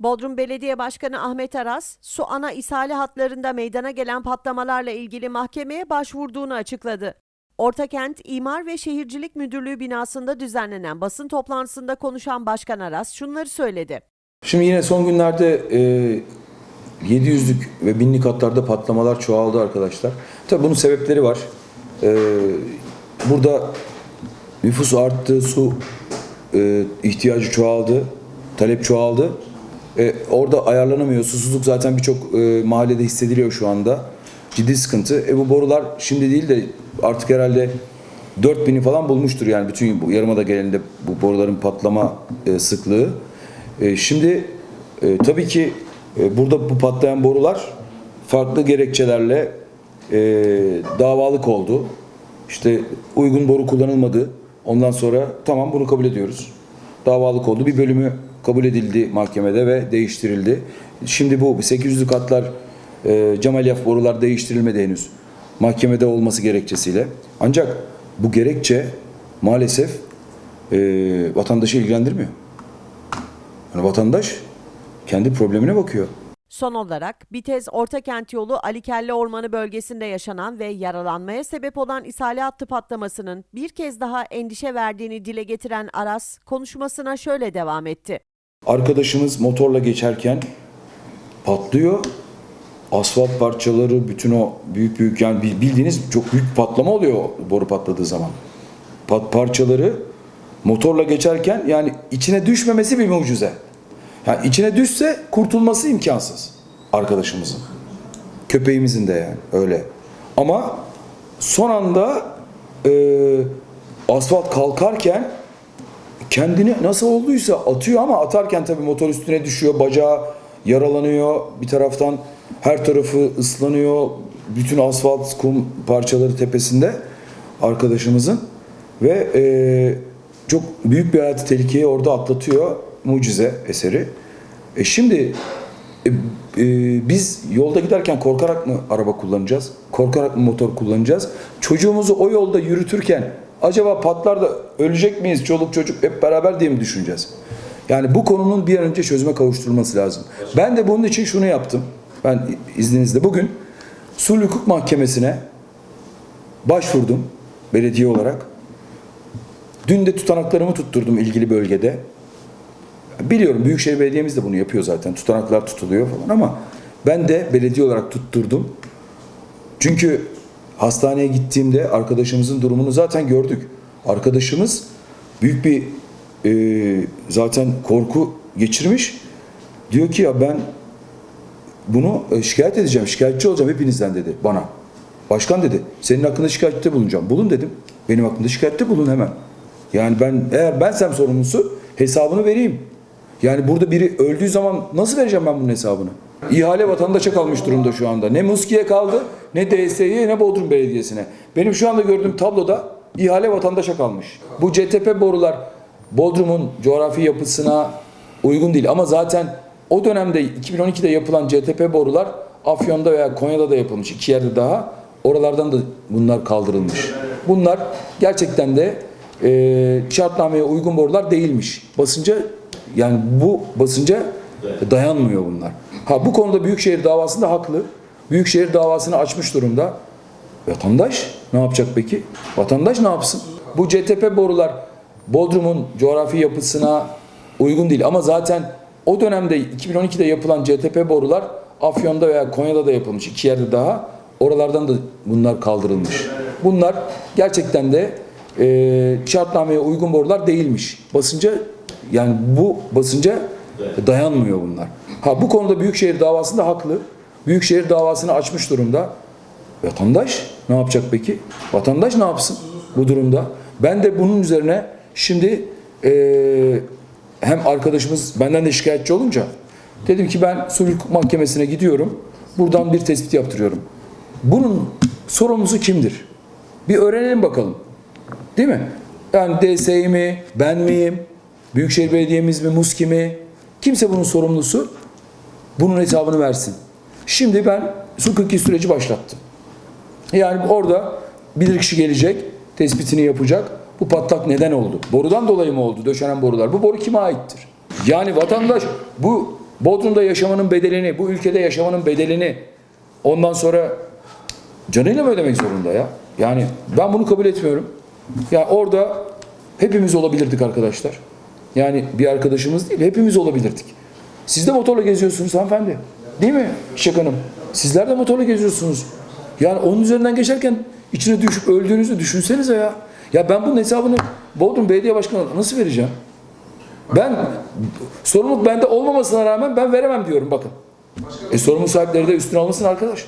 Bodrum Belediye Başkanı Ahmet Aras, su ana ishali hatlarında meydana gelen patlamalarla ilgili mahkemeye başvurduğunu açıkladı. Ortakent İmar ve Şehircilik Müdürlüğü binasında düzenlenen basın toplantısında konuşan Başkan Aras şunları söyledi. Şimdi yine son günlerde e, 700'lük ve 1000'lik hatlarda patlamalar çoğaldı arkadaşlar. Tabii bunun sebepleri var. E, burada nüfus arttı, su e, ihtiyacı çoğaldı, talep çoğaldı. E, orada ayarlanamıyor. Susuzluk zaten birçok e, mahallede hissediliyor şu anda. Ciddi sıkıntı. E, bu borular şimdi değil de artık herhalde 4000'i falan bulmuştur yani bütün bu yarımada genelinde bu boruların patlama e, sıklığı. E, şimdi e, tabii ki e, burada bu patlayan borular farklı gerekçelerle e, davalık oldu. İşte uygun boru kullanılmadı. Ondan sonra tamam bunu kabul ediyoruz. Davalık oldu. Bir bölümü kabul edildi mahkemede ve değiştirildi. Şimdi bu 800'lü katlar e, cam elyaf borular değiştirilmedi henüz. Mahkemede olması gerekçesiyle. Ancak bu gerekçe maalesef e, vatandaşı ilgilendirmiyor. Yani vatandaş kendi problemine bakıyor. Son olarak Bitez Ortakent yolu Alikelle Ormanı bölgesinde yaşanan ve yaralanmaya sebep olan ishali hattı patlamasının bir kez daha endişe verdiğini dile getiren Aras konuşmasına şöyle devam etti. Arkadaşımız motorla geçerken patlıyor. Asfalt parçaları, bütün o büyük büyük yani bildiğiniz çok büyük patlama oluyor boru patladığı zaman. Pat parçaları motorla geçerken yani içine düşmemesi bir mucize. Yani içine düşse kurtulması imkansız arkadaşımızın. Köpeğimizin de yani öyle. Ama son anda e, asfalt kalkarken kendini nasıl olduysa atıyor ama atarken tabii motor üstüne düşüyor, bacağı yaralanıyor. Bir taraftan her tarafı ıslanıyor. Bütün asfalt, kum parçaları tepesinde arkadaşımızın ve e, çok büyük bir hayati tehlikeyi orada atlatıyor. Mucize eseri. E şimdi e, e, biz yolda giderken korkarak mı araba kullanacağız? Korkarak mı motor kullanacağız? Çocuğumuzu o yolda yürütürken acaba patlar da ölecek miyiz çoluk çocuk hep beraber diye mi düşüneceğiz? Yani bu konunun bir an önce çözüme kavuşturulması lazım. Ben de bunun için şunu yaptım. Ben izninizle bugün Sulh Hukuk Mahkemesi'ne başvurdum belediye olarak. Dün de tutanaklarımı tutturdum ilgili bölgede. Biliyorum Büyükşehir Belediye'miz de bunu yapıyor zaten. Tutanaklar tutuluyor falan ama ben de belediye olarak tutturdum. Çünkü hastaneye gittiğimde arkadaşımızın durumunu zaten gördük. Arkadaşımız büyük bir e, zaten korku geçirmiş. Diyor ki ya ben bunu e, şikayet edeceğim, şikayetçi olacağım hepinizden dedi bana. Başkan dedi, senin hakkında şikayette bulunacağım. Bulun dedim. Benim hakkında şikayette bulun hemen. Yani ben eğer bensem sorumlusu hesabını vereyim. Yani burada biri öldüğü zaman nasıl vereceğim ben bunun hesabını? İhale vatandaşa kalmış durumda şu anda. Ne Muski'ye kaldı, ne DSİ'ye, ne Bodrum Belediyesi'ne. Benim şu anda gördüğüm tabloda ihale vatandaşa kalmış. Bu CTP borular Bodrum'un coğrafi yapısına uygun değil. Ama zaten o dönemde 2012'de yapılan CTP borular Afyon'da veya Konya'da da yapılmış. iki yerde daha. Oralardan da bunlar kaldırılmış. Bunlar gerçekten de e, şartnameye uygun borular değilmiş. Basınca yani bu basınca dayanmıyor bunlar. Ha bu konuda Büyükşehir davasında haklı. Büyükşehir davasını açmış durumda. Vatandaş ne yapacak peki? Vatandaş ne yapsın? Bu CTP borular Bodrum'un coğrafi yapısına uygun değil. Ama zaten o dönemde 2012'de yapılan CTP borular Afyon'da veya Konya'da da yapılmış. iki yerde daha. Oralardan da bunlar kaldırılmış. Bunlar gerçekten de e, şartnameye uygun borular değilmiş. Basınca yani bu basınca dayanmıyor bunlar. Ha bu konuda Büyükşehir davasında haklı. Büyükşehir davasını açmış durumda. Vatandaş ne yapacak peki? Vatandaş ne yapsın bu durumda? Ben de bunun üzerine şimdi e, hem arkadaşımız benden de şikayetçi olunca dedim ki ben sulh mahkemesine gidiyorum. Buradan bir tespit yaptırıyorum. Bunun sorumlusu kimdir? Bir öğrenelim bakalım. Değil mi? Yani DSİ mi, ben miyim, Büyükşehir Belediye'miz mi, MUSKİ mi? Kimse bunun sorumlusu bunun hesabını versin. Şimdi ben hukuki süreci başlattım. Yani orada bilirkişi gelecek, tespitini yapacak. Bu patlak neden oldu? Borudan dolayı mı oldu döşenen borular? Bu boru kime aittir? Yani vatandaş bu Bodrum'da yaşamanın bedelini, bu ülkede yaşamanın bedelini ondan sonra canıyla mı ödemek zorunda ya? Yani ben bunu kabul etmiyorum. Ya orada hepimiz olabilirdik arkadaşlar. Yani bir arkadaşımız değil, hepimiz olabilirdik. Siz de motorla geziyorsunuz hanımefendi. Değil mi Şişek Hanım? Sizler de motorla geziyorsunuz. Yani onun üzerinden geçerken içine düşüp öldüğünüzü düşünsenize ya. Ya ben bunun hesabını Bodrum Belediye Başkanı'na nasıl vereceğim? Ben sorumluluk bende olmamasına rağmen ben veremem diyorum bakın. E sorumluluk sahipleri de üstüne almasın arkadaş.